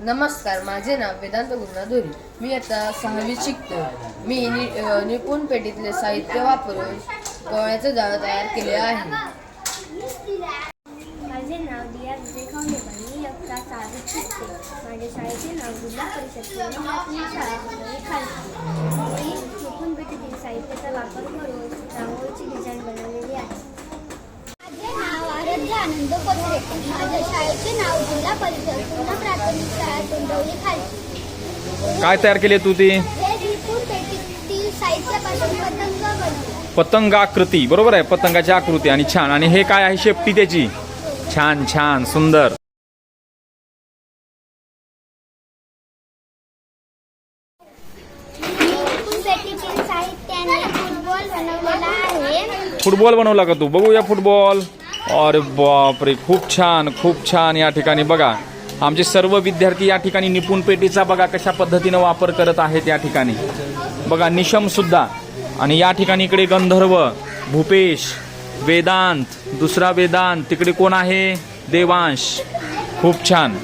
नमस्कार माझे नाव वेदांत गुरुनाथ धोरी मी आता सहावी शिकतो मी नि निपुण पेटीतले साहित्य वापरून पोळ्याचं जाळं तयार केले आहे. माझे नाव दिया विजय खावडेकर मी इयत्ता सहावीत शिकते. माझ्या शाळेचे नाव जिल्हा परिषद. पूर्ण प्राथमिक शाळा पुणे खालसी मी चुकून पेटीतील साहित्याचा वापर करून रांगोळीची डिझाईन बनवलेली आहे माझे नाव आराध्य आनंद कोत्रे माझ्या शाळेचे नाव जिल्हा परिषद पूर्ण प्राथमिक शाळा डोंबिवली खाली काय तयार केले तू ती? साहित्यापासून पतंग पतंगाकृती बरोबर आहे? पतंगाची आकृती आणि छान. आणि हे काय आहे शेपटी त्याची? छान छान सुंदर. फुटबॉल बनवला का तू? बघूया फुटबॉल. अरे बापरे खूप छान खूप छान या ठिकाणी. बघा आमचे सर्व विद्यार्थी या ठिकाणी निपुण पेटीचा बघा कशा पद्धतीनं वापर करत आहेत या ठिकाणी. बघा निशम सुद्धा. आणि या ठिकाणी इकडे गंधर्व भूपेश वेदांत दुसरा वेदांत. तिकडे कोण आहे? देवांश. खूप छान.